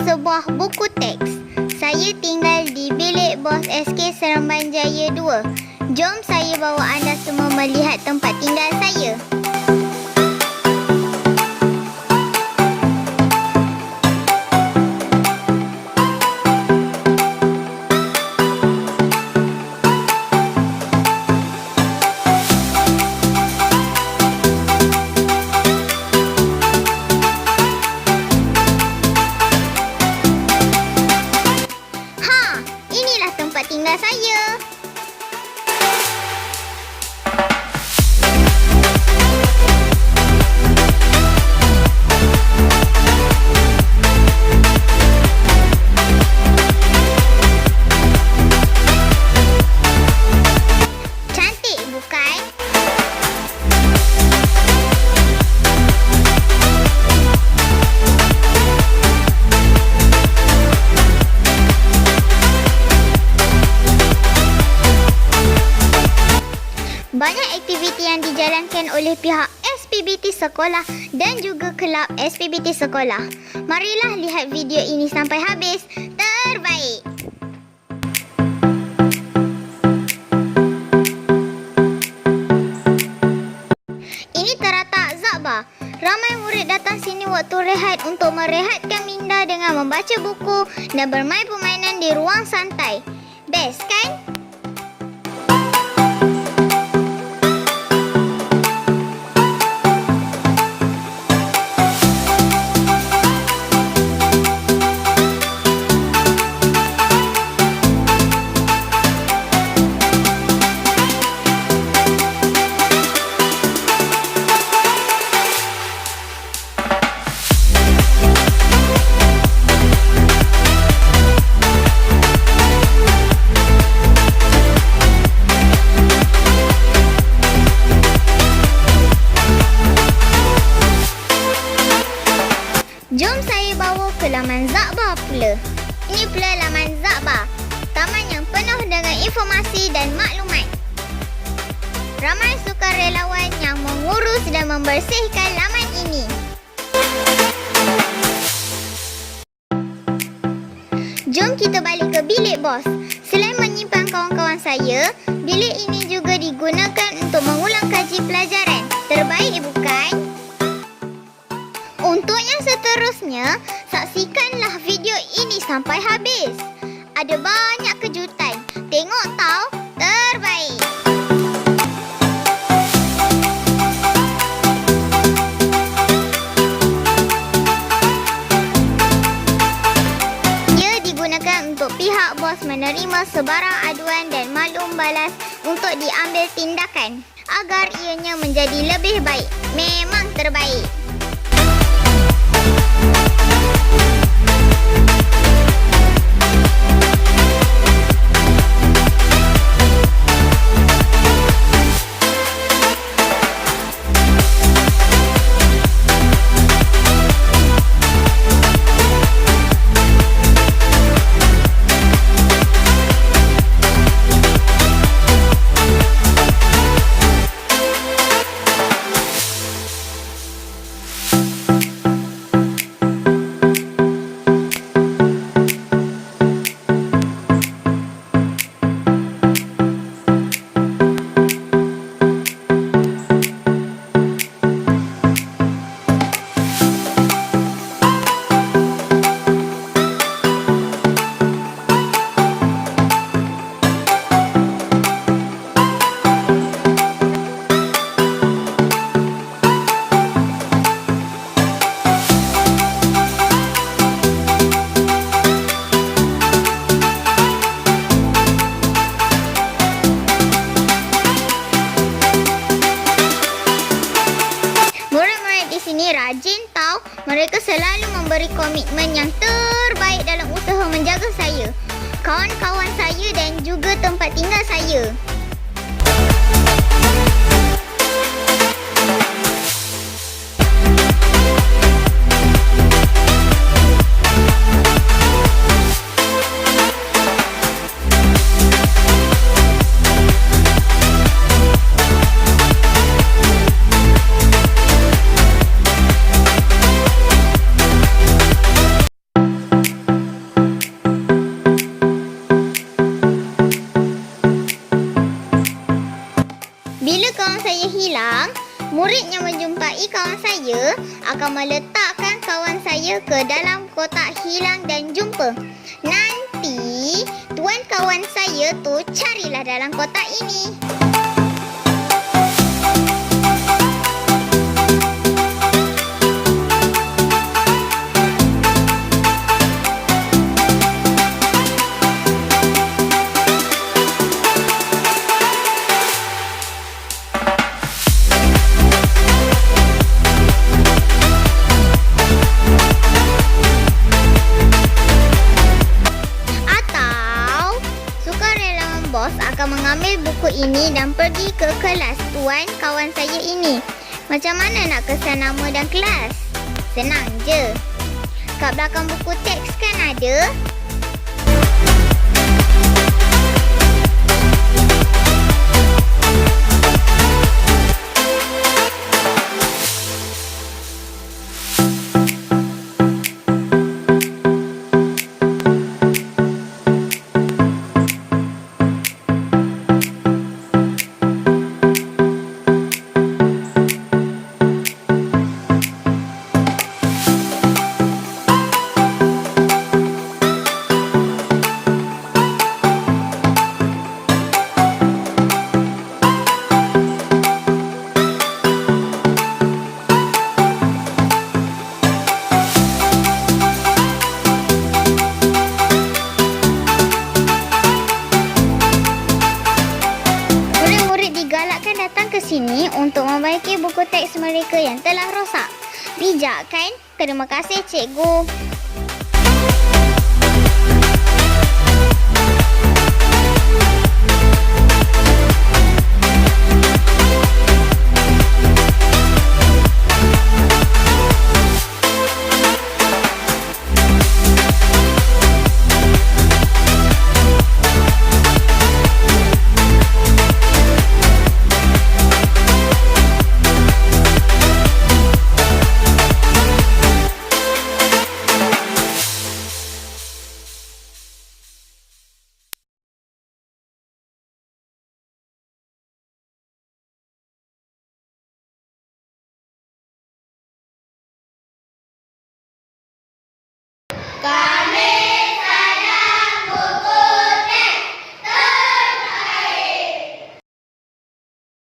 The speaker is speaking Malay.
sebuah buku teks. Saya tinggal di bilik bos SK Seremban Jaya 2. Jom saya bawa anda semua melihat tempat tinggal saya. Banyak aktiviti yang dijalankan oleh pihak SPBT sekolah dan juga kelab SPBT sekolah. Marilah lihat video ini sampai habis. Terbaik! Ini teratak Zakba. Ramai murid datang sini waktu rehat untuk merehatkan minda dengan membaca buku dan bermain permainan di ruang santai. Best kan? Mengurus dan membersihkan laman ini. Jom kita balik ke bilik bos. Selain menyimpan kawan-kawan saya, bilik ini juga digunakan untuk mengulang kaji pelajaran. Terbaik bukan? Untuk yang seterusnya, saksikanlah video ini sampai habis. Ada banyak kejutan. Tengok tau, menerima sebarang aduan dan maklum balas untuk diambil tindakan agar ianya menjadi lebih baik. Memang terbaik. Rajin tau. Mereka selalu memberi komitmen yang terbaik dalam usaha menjaga saya. Kawan-kawan saya dan juga tempat tinggal saya. Saya hilang, murid yang menjumpai kawan saya akan meletakkan kawan saya ke dalam kotak hilang dan jumpa. Nanti, tuan kawan saya tu carilah dalam kotak ini. Ini dan pergi ke kelas tuan kawan saya ini. Macam mana nak kesan nama dan kelas? Senang je. Kat belakang buku teks kan ada? Digalakkan datang ke sini untuk membaiki buku teks mereka yang telah rosak. Bijak kan? Terima kasih cikgu. God.